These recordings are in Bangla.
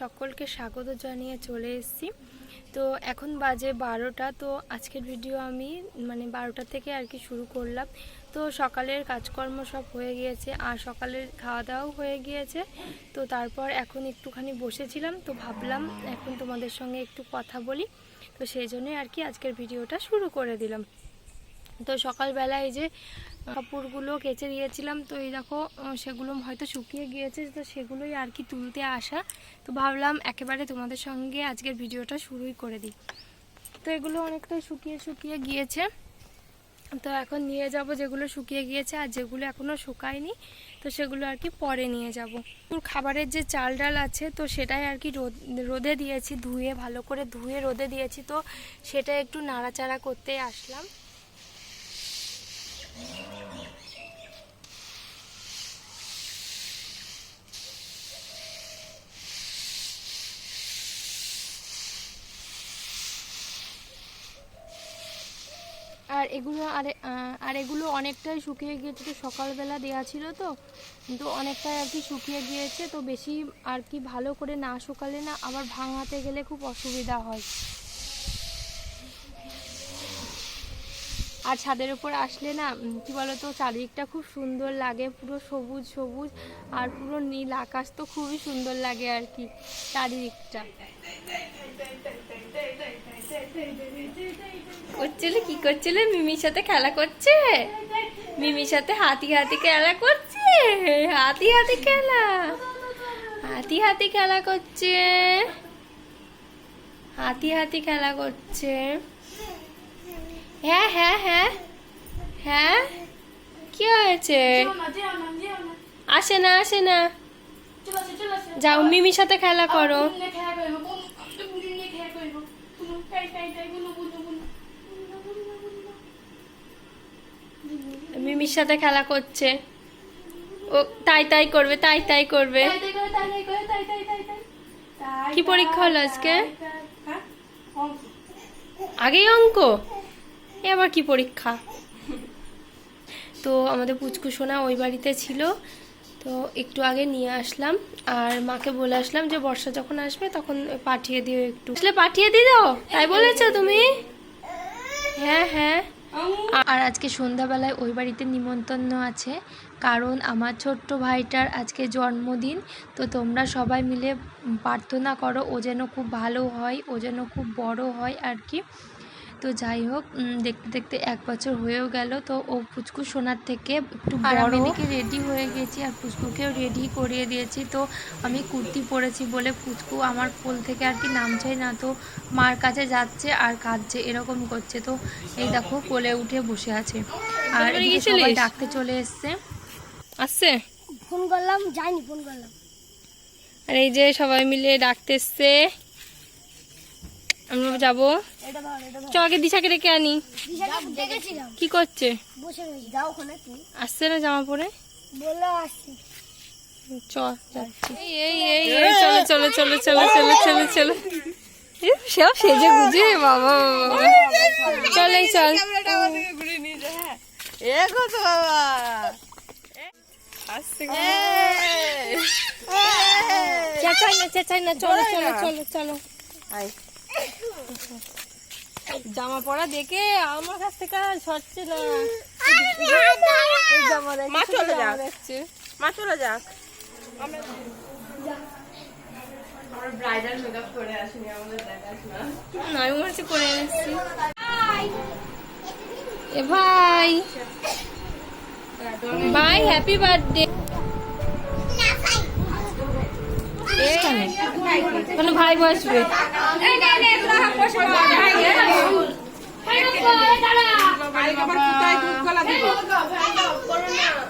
সকলকে স্বাগত জানিয়ে চলে এসেছি। তো এখন বাজে বারোটা, তো আজকের ভিডিও আমি মানে বারোটা থেকে আর কি শুরু করলাম। তো সকালের কাজকর্ম সব হয়ে গিয়েছে, আর সকালের খাওয়া দাওয়াও হয়ে গিয়েছে। তো তারপর এখন একটুখানি বসেছিলাম, তো ভাবলাম এখন তোমাদের সঙ্গে একটু কথা বলি। তো সেই জন্যই আর কি আজকের ভিডিওটা শুরু করে দিলাম। তো সকালবেলায় যে কাপড়গুলো কেচে দিয়েছিলাম। তো এই দেখো সেগুলো হয়তো শুকিয়ে গিয়েছে, তো সেগুলোই আর কি তুলতে আসা। তো ভাবলাম একেবারে তোমাদের সঙ্গে আজকের ভিডিওটা শুরুই করে দিই। তো এগুলো অনেকটাই শুকিয়ে শুকিয়ে গিয়েছে। তো এখন নিয়ে যাব যেগুলো শুকিয়ে গিয়েছে আর যেগুলো এখনও শুকায়নি, তো সেগুলো আর কি পরে নিয়ে যাব। খাবারের যে চাল ডাল আছে, তো সেটাই আর কি রোদ, রোদে দিয়েছি, ধুয়ে, ভালো করে ধুয়ে রোদে দিয়েছি, তো সেটা একটু নাড়াচাড়া করতে আসলাম। এগুলো আর আর এগুলো অনেকটাই শুকিয়ে গিয়েছে, তো সকালবেলা দেওয়া ছিল তো তো অনেকটাই আর কি শুকিয়ে গিয়েছে, তো বেশি আর কি ভালো করে না শুকালে না আবার ভাঙাতে গেলে খুব অসুবিধা হয়। আর ছাদের উপর আসলে না কি বলতো, চারিদিকটা খুব সুন্দর লাগে, পুরো সবুজ সবুজ, আর পুরো নীল আকাশ তো খুবই সুন্দর লাগে আর কি, চারিদিকটা। করছিলে কি করছিলে মিমির সাথে খেলা করছে মিমির সাথে হাতি হাতি খেলা করছে হাতি হাতি খেলা হাতি হাতি খেলা করছে হাতি হাতি খেলা করছে হ্যাঁ হ্যাঁ হ্যাঁ হ্যাঁ কি হয়েছে আসে না আসে না যাও মিমির সাথে খেলা করো মিমির সাথে খেলা করছে। ও তাই তাই করবে তাই তাই করবে। কি পরীক্ষা হলো আজকে? আগেই অঙ্ক? এ আবার কি পরীক্ষা? তো আমাদের পুচকু সোনা ওই বাড়িতে ছিল তো একটু আগে নিয়ে আসলাম। আর মাকে বলে আসলাম যে বর্ষা যখন আসবে তখন পাঠিয়ে দিও একটু। আসলে পাঠিয়ে দিও তাই বলেছ তুমি? হ্যাঁ হ্যাঁ। আর আজকে সন্ধ্যাবেলায় ওই বাড়িতে নিমন্ত্রণ আছে, কারণ আমার ছোট্ট ভাইটার আজকে জন্মদিন। তো তোমরা সবাই মিলে প্রার্থনা করো, ও যেন খুব ভালো হয়, ও যেন খুব বড় হয় আর কি। তো যাই হোক দেখতে দেখতে এক বছর হয়েও গেল। তো ও পুচকু সোনার থেকে একটু বড়। রেডি হয়ে গেছি আর পুচকুকেও রেডি করিয়ে দিয়েছি। তো আমি কুর্তি পরেছি বলে পুচকু আমার কোল থেকে আর কি নামছেই না। তো মার কাছে যাচ্ছে আর কাঁদছে এরকম করছে। তো এই দেখো কোলে উঠে বসে আছে। আর সবাই ডাকতে চলে এসছে। আসছে? ফোন করলাম যাইনি ফোন করলাম। আর এই যে সবাই মিলে ডাকতে এসছে। আমরা যাব। চ আগে দিশাকে ডেকে আনি। কি করছে? আসছে না জামা পরে? বলল আসছি। চ যাচ্ছি। এই এই এই চলো চলো চলো চলো চলো চলো চলো। সব সেজে গুজে বাবা চল চল। বাবা। চেঁচাই না চেঁচাই না চলো চলো চলো চলো। জামা পরা দেখে আমার কাছ থেকে আর সরছে না। মা চলে যাক। দেখছে। মা চলে যাক। না। আমি মনে হচ্ছে করে এনেছি। এ ভাই। ভাই হ্যাপি বার্থডে কোনো ভাই। বসবে। এবার কোথায় দুধ গলা দিব করোনা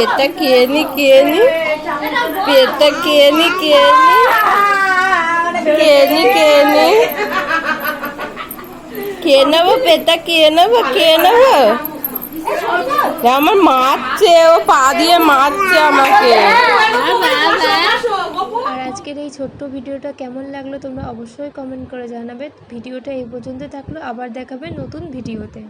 পেটটা কে নি কে নি। পেটটা কে নি কে নি। নি কে নেব, পেটটা নেব কে নেব। আমার মারছে, ও পা দিয়ে মারছে আমাকে। আজকের এই ছোট্ট ভিডিওটা কেমন লাগল তোমরা অবশ্যই কমেন্ট করে জানাবে। ভিডিওটা এই পর্যন্ত থাকল, আবার দেখাবে নতুন ভিডিওতে।